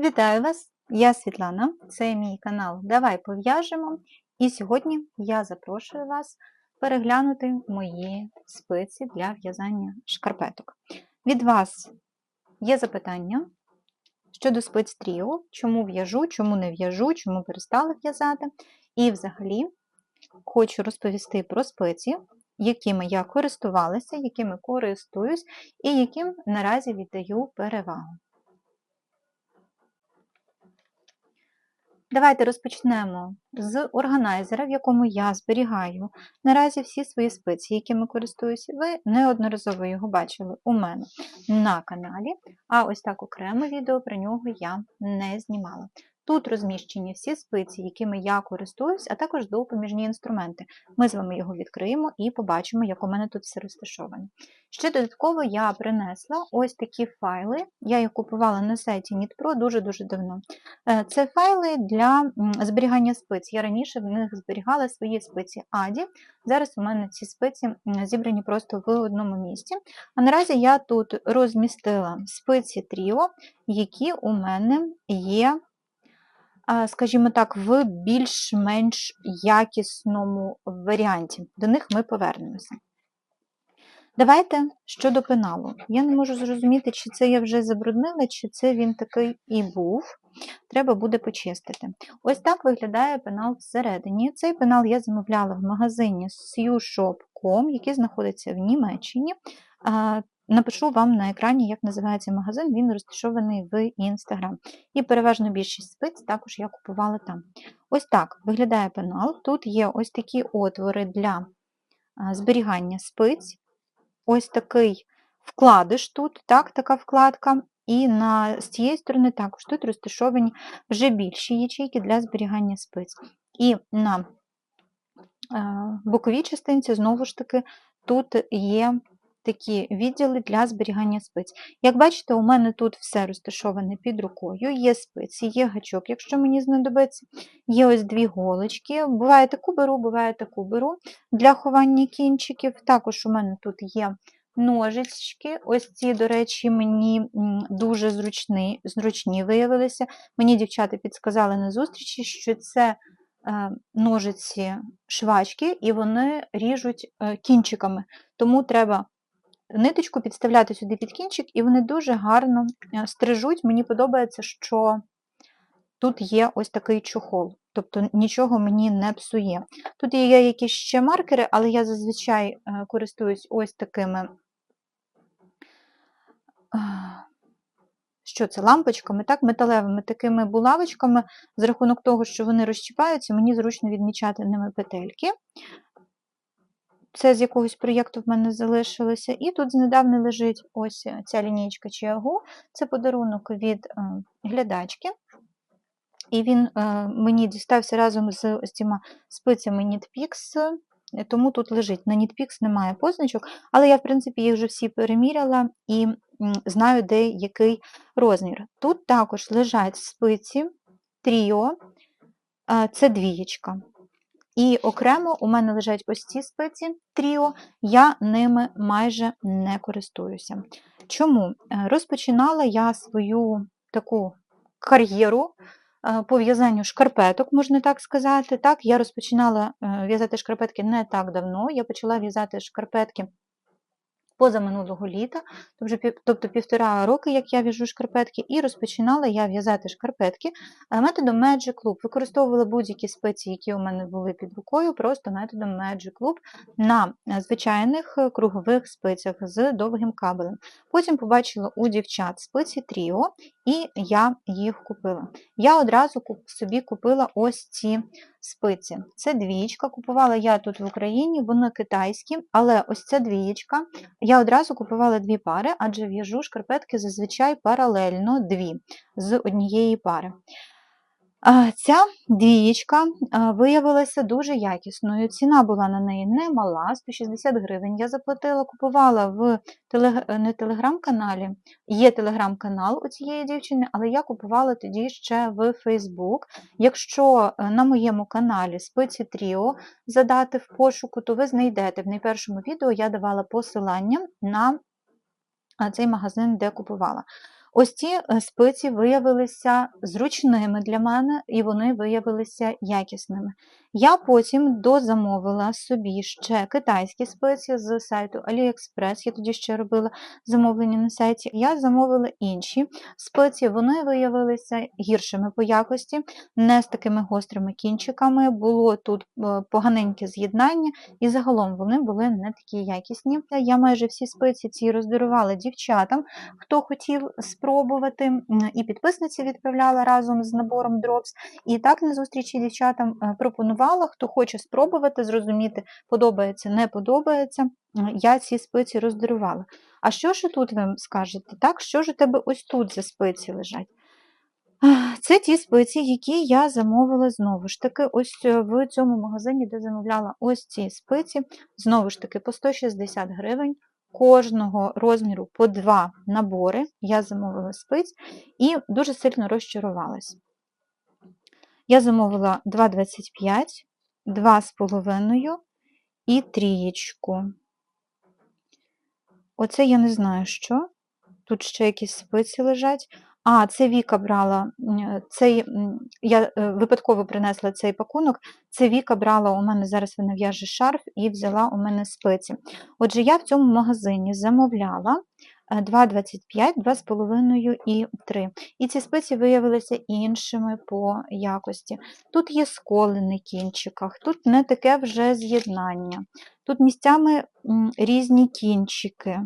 Вітаю вас! Я Світлана, це мій канал Давай пов'яжемо. І сьогодні я запрошую вас переглянути мої спиці для в'язання шкарпеток. Від вас є запитання щодо спиць тріо, чому в'яжу, чому не в'яжу, чому перестала в'язати. І взагалі хочу розповісти про спиці, якими я користувалася, якими користуюсь, і яким наразі віддаю перевагу. Давайте розпочнемо з органайзера, в якому я зберігаю наразі всі свої спиці, якими користуюся. Ви неодноразово його бачили у мене на каналі, а ось так окреме відео про нього я не знімала. Тут розміщені всі спиці, якими я користуюсь, а також допоміжні інструменти. Ми з вами його відкриємо і побачимо, як у мене тут все розташоване. Ще додатково я принесла ось такі файли. Я їх купувала на сайті NitPro дуже-дуже давно. Е, це файли для зберігання спиць. Я раніше в них зберігала свої спиці Аді. Зараз у мене ці спиці зібрані просто в одному місці. А наразі я тут розмістила спиці Тріо, які у мене є скажімо так, в більш-менш якісному варіанті. До них ми повернемося. Давайте щодо пеналу. Я не можу зрозуміти, чи це я вже забруднила, чи це він такий і був. Треба буде почистити. Ось так виглядає пенал всередині. Цей пенал я замовляла в магазині SueShop.com, який знаходиться в Німеччині. Напишу вам на екрані, як називається магазин, він розташований в Інстаграм. І переважно більшість спиць також я купувала там. Ось так виглядає пенал. Тут є ось такі отвори для зберігання спиць. Ось такий вкладиш тут, так, така вкладка. І на, з цієї сторони також тут розташовані вже більші ячейки для зберігання спиць. І на боковій частинці, знову ж таки, тут є такі відділи для зберігання спиць. Як бачите, у мене тут все розташоване під рукою, є спиці, є гачок, якщо мені знадобиться, є ось дві голочки. Буває таку беру, буває таку беру для ховання кінчиків. Також у мене тут є ножички. Ось ці, до речі, мені дуже зручні, зручні виявилися. Мені дівчата підсказали на зустрічі, що це. Е, ножиці швачки, і вони ріжуть е, кінчиками, тому треба ниточку підставляти сюди під кінчик, і вони дуже гарно е, стрижуть. Мені подобається, що тут є ось такий чохол, тобто нічого мені не псує. Тут є якісь ще маркери, але я зазвичай е, користуюсь ось такими. Що це, лампочками, так, металевими такими булавочками, з рахунок того, що вони розчіпаються, мені зручно відмічати ними петельки. Це з якогось проєкту в мене залишилося. І тут знедавна лежить ось ця лінійка Чиагу. Це подарунок від е, глядачки. І він е, мені дістався разом з цими спицями NitPix, тому тут лежить. На NitPix немає позначок, але я, в принципі, їх вже всі переміряла і знаю, де який розмір. Тут також лежать спиці Тріо, це двієчка. І окремо у мене лежать ось ці спиці тріо, я ними майже не користуюся. Чому? Е, розпочинала я свою таку кар'єру е, по в'язанню шкарпеток, можна так сказати. Так, Я розпочинала е, в'язати шкарпетки не так давно. Я почала в'язати шкарпетки позаминулого літа, тобто півтора роки, як я в'яжу шкарпетки, і розпочинала я в'язати шкарпетки методом Magic Loop. Використовувала будь-які спеції, які у мене були під рукою, просто методом Magic Loop на звичайних е, кругових спицях з довгим кабелем. Потім побачила у дівчат спиці Тріо, і я їх купила. Я одразу собі купила ось ці спиці. Це двієчка, купувала я тут в Україні, вони китайські, але ось ця двієчка. Я одразу купувала дві пари, адже в'яжу шкарпетки зазвичай паралельно дві з однієї пари. Ця двієчка виявилася дуже якісною. Ціна була на неї немала, 160 гривень. Я заплатила, купувала в телег... не телеграм-каналі, є телеграм-канал у цієї дівчини, але я купувала тоді ще в Фейсбук. Якщо е, на моєму каналі спиці Тріо задати в пошуку, то ви знайдете в найпершому відео я давала посилання на цей магазин, де купувала. Ось ці е, спиці виявилися зручними для мене, і вони виявилися якісними. Я потім дозамовила собі ще китайські спиці з сайту AliExpress, я тоді ще робила замовлення на сайті. Я замовила інші спиці, вони виявилися гіршими по якості, не з такими гострими кінчиками. Було тут е, поганеньке з'єднання, і загалом вони були не такі якісні. Я майже всі спиці ці роздарувала дівчатам, хто хотів спробувати, і підписниці відправляла разом з набором Drops. І так на зустрічі дівчатам е, пропонувала, хто хоче спробувати, зрозуміти, подобається, не подобається. Я ці спиці роздарувала. А що ж тут ви скажете? Так, що ж у тебе ось тут за спиці лежать? Це ті спиці, які я замовила знову ж таки, ось е, в цьому магазині, де замовляла ось ці спиці, знову ж таки, по 160 гривень. Кожного розміру по два набори я замовила спиць і дуже сильно розчарувалась. Я замовила 2,25, 2,5 і трієчку. Оце я не знаю що. Тут ще якісь спиці лежать. А, це Віка брала. Цей, я е, випадково принесла цей пакунок. Це Віка брала у мене зараз вона в'яже шарф і взяла у мене спиці. Отже, я в цьому магазині замовляла 2,25, 2,5 і 3. І ці спиці виявилися іншими по якості. Тут є сколи на кінчиках, тут не таке вже з'єднання. Тут місцями різні кінчики.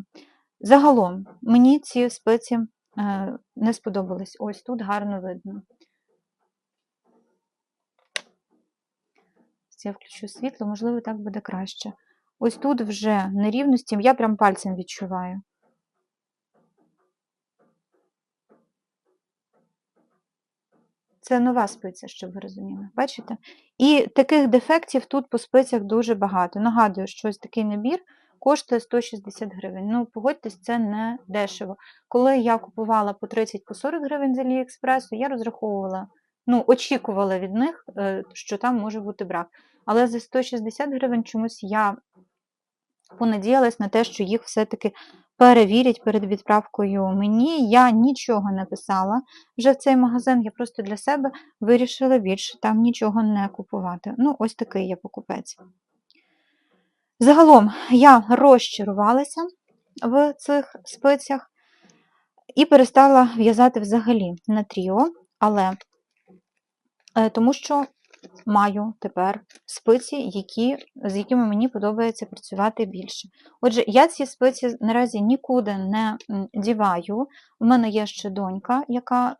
Загалом, мені ці спиці е, не сподобались. Ось тут гарно видно. Я включу світло, можливо, так буде краще. Ось тут вже нерівності, я прям пальцем відчуваю. Це нова спиця, щоб ви розуміли. Бачите? І таких дефектів тут по спицях дуже багато. Нагадую, що ось такий набір коштує 160 гривень. Ну, погодьтесь, це не дешево. Коли я купувала по 30 по 40 гривень з Аліекспресу, я розраховувала, ну, очікувала від них, е, що там може бути брак. Але за 160 гривень чомусь я понадіялась на те, що їх все-таки перевірять перед відправкою мені. Я нічого не писала вже в цей магазин, я просто для себе вирішила більше там нічого не купувати. Ну, ось такий я покупець. Загалом я розчарувалася в цих спицях і перестала в'язати взагалі на тріо, але е, тому що маю тепер спиці, які, з якими мені подобається працювати більше. Отже, я ці спиці наразі нікуди не діваю. У мене є ще донька, яка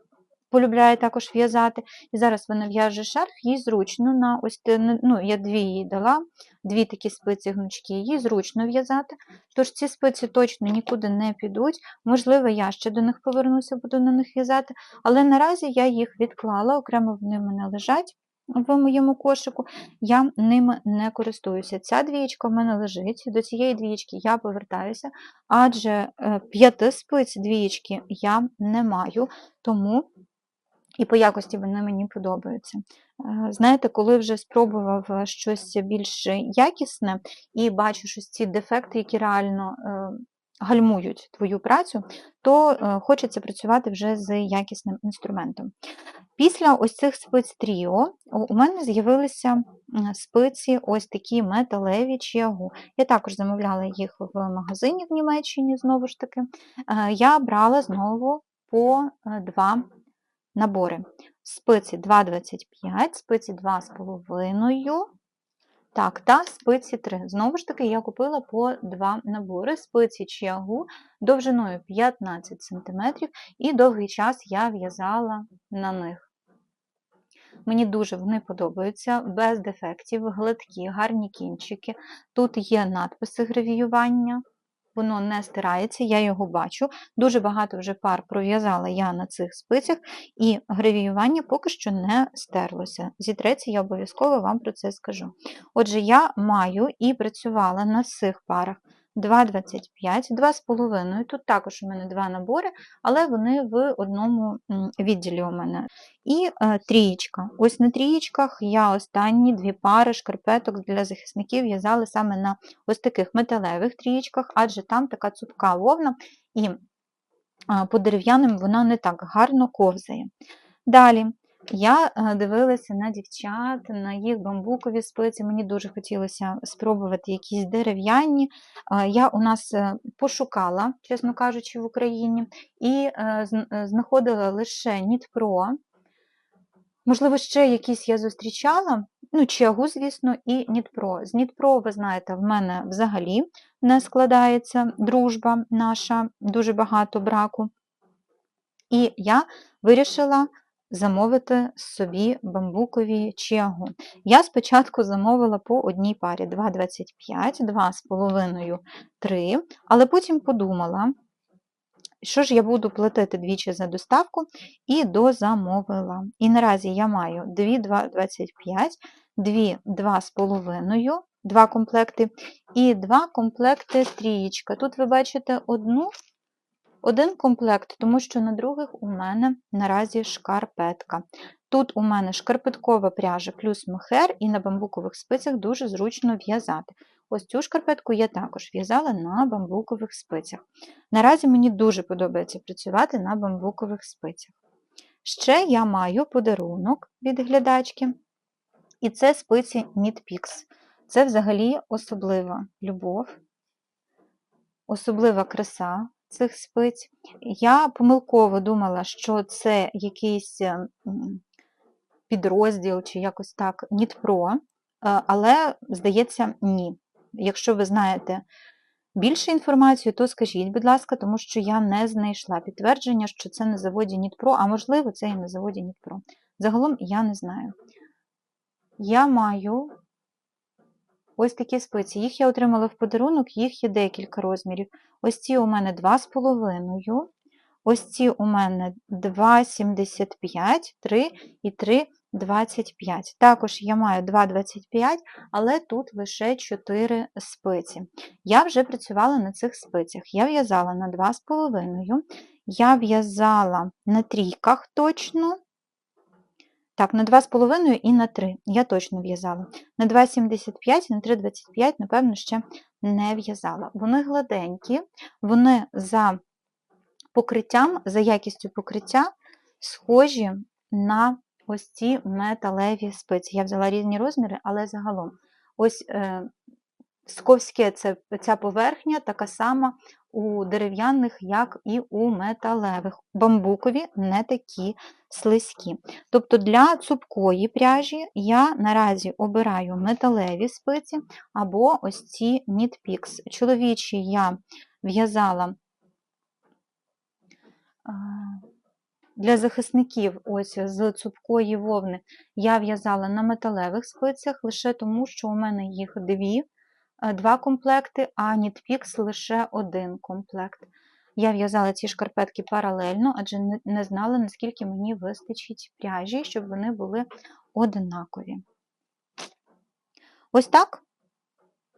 полюбляє також в'язати. І зараз вона в'яже шарф, їй зручно на ось ну, ну, я дві їй дала, дві такі спиці гнучки, їй зручно в'язати. Тож ці спиці точно нікуди не підуть. Можливо, я ще до них повернуся, буду на них в'язати, але наразі я їх відклала, окремо вони в мене лежать. В моєму кошику я ними не користуюся. Ця двієчка в мене лежить. До цієї двієчки я повертаюся, адже е, п'яти спиць двієчки я не маю, тому і по якості вони мені подобаються. Е, Знаєте, коли вже спробував е, щось більш якісне і бачиш ось ці дефекти, які реально гальмують твою працю, то е, хочеться працювати вже з якісним інструментом. Після ось цих спиць Тріо у мене з'явилися спиці ось такі металеві чиагу. Я також замовляла їх в магазині в Німеччині, знову ж таки. Е, Я брала знову по е, два набори. Спиці 2,25, спиці 2,5. Так, та спиці 3. Знову ж таки, я купила по два набори спиці чиагу довжиною 15 см, і довгий час я в'язала на них. Мені дуже вони подобаються, без дефектів, гладкі, гарні кінчики. Тут є надписи гравіювання, воно не стирається, я його бачу. Дуже багато вже пар пров'язала я на цих спицях, і гравіювання поки що не стерлося. Зітреться, я обов'язково вам про це скажу. Отже, я маю і працювала на цих парах 2,25, 2,5. Тут також у мене два набори, але вони в одному відділі у мене. І е, трієчка. Ось на трієчках я останні дві пари шкарпеток для захисників в'язала саме на ось таких металевих трієчках, адже там така цупка вовна, і по дерев'яним вона не так гарно ковзає. Далі я дивилася на дівчат, на їх бамбукові спиці. Мені дуже хотілося спробувати якісь дерев'яні. Я у нас е, пошукала, чесно кажучи, в Україні, і е, е, знаходила лише Нітпро. Можливо, ще якісь я зустрічала, ну, чагу, звісно, і Нітпро. З Нітпро, ви знаєте, в мене взагалі не складається дружба наша, дуже багато браку. І я вирішила замовити собі бамбукові чагу. Я спочатку замовила по одній парі 2,25, 2,5, 3, але потім подумала, що ж я буду платити двічі за доставку, і дозамовила. І наразі я маю 2,25, 2, 2,5, два комплекти і два комплекти трієчка. Тут ви бачите одну один комплект, тому що на других у мене наразі шкарпетка. Тут у мене шкарпеткова пряжа плюс мохер, і на бамбукових спицях дуже зручно в'язати. Ось цю шкарпетку я також в'язала на бамбукових спицях. Наразі мені дуже подобається працювати на бамбукових спицях. Ще я маю подарунок від глядачки, і це спиці Knit Це взагалі особлива любов, особлива краса цих спиць. Я помилково думала, що це якийсь підрозділ чи якось так Нітпро, але, здається, ні. Якщо ви знаєте більше інформацію, то скажіть, будь ласка, тому що я не знайшла підтвердження, що це на заводі Нітпро, а можливо, це і на заводі Нітпро. Загалом я не знаю. Я маю ось такі спиці. Їх я отримала в подарунок, їх є декілька розмірів. Ось ці у мене 2,5, ось ці у мене 2,75, 3 і 3,25. Також я маю 2,25, але тут лише 4 спиці. Я вже працювала на цих спицях. Я в'язала на 2,5, я в'язала на трійках точно. Так, на 2,5 і на 3. Я точно в'язала. На 2,75, на 3,25, напевно, ще не в'язала. Вони гладенькі, вони за покриттям, за якістю покриття схожі на ось ці металеві спиці. Я взяла різні розміри, але загалом ось е, сковське це, ця поверхня така сама у дерев'яних, як і у металевих. Бамбукові не такі слизькі. Тобто для цупкої пряжі я наразі обираю металеві спиці або ось ці Pix. Чоловічі я в'язала для захисників ось з цупкої вовни я в'язала на металевих спицях лише тому, що у мене їх дві, два комплекти, а NitPix лише один комплект. Я в'язала ці шкарпетки паралельно, адже не знала, наскільки мені вистачить пряжі, щоб вони були однакові. Ось так.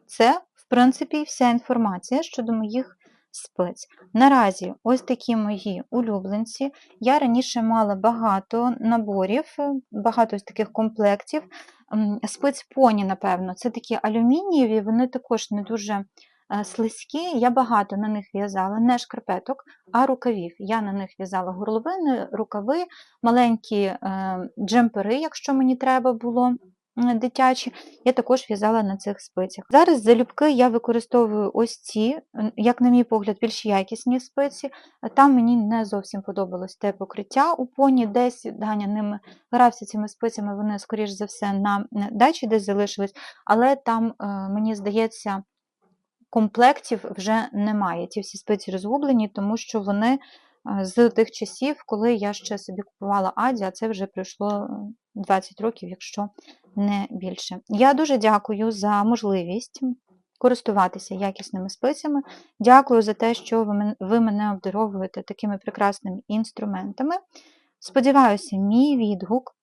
Це, в принципі, вся інформація щодо моїх спиць. Наразі ось такі мої улюбленці. Я раніше мала багато наборів, багато ось таких комплектів. Спиць поні, напевно, це такі алюмінієві, вони також не дуже слизькі. Я багато на них в'язала, не шкарпеток, а рукавів. Я на них в'язала горловини, рукави, маленькі е, джемпери, якщо мені треба було дитячі, я також в'язала на цих спицях. Зараз залюбки я використовую ось ці, як, на мій погляд, більш якісні спиці. Там мені не зовсім подобалось те покриття у поні, десь Даня ними грався цими спицями, вони, скоріш за все, на дачі десь залишились, але там, е, мені здається, комплектів вже немає. Ті всі спиці розгублені, тому що вони з тих часів, коли я ще собі купувала Аді, а це вже пройшло 20 років, якщо не більше. Я дуже дякую за можливість користуватися якісними спицями. Дякую за те, що ви мене обдаровуєте такими прекрасними інструментами. Сподіваюся, мій відгук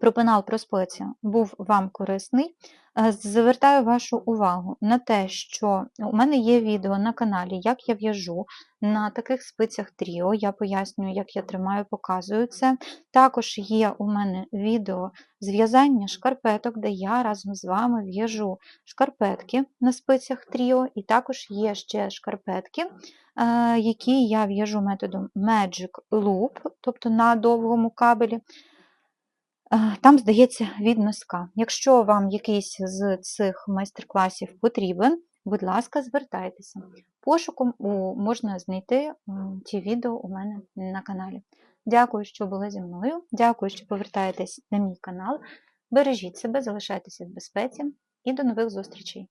про пенал про спецію був вам корисний. Е, Звертаю вашу увагу на те, що у мене є відео на каналі, як я в'яжу на таких спицях тріо. Я пояснюю, як я тримаю, показую це. Також є у мене відео зв'язання шкарпеток, де я разом з вами в'яжу шкарпетки на спицях тріо, і також є ще шкарпетки, е, які я в'яжу методом Magic Loop, тобто на довгому кабелі. Там, здається, від носка. Якщо вам якийсь з цих майстер-класів потрібен, будь ласка, звертайтеся. Пошуком можна знайти ці відео у мене на каналі. Дякую, що були зі мною. Дякую, що повертаєтесь на мій канал. Бережіть себе, залишайтеся в безпеці і до нових зустрічей!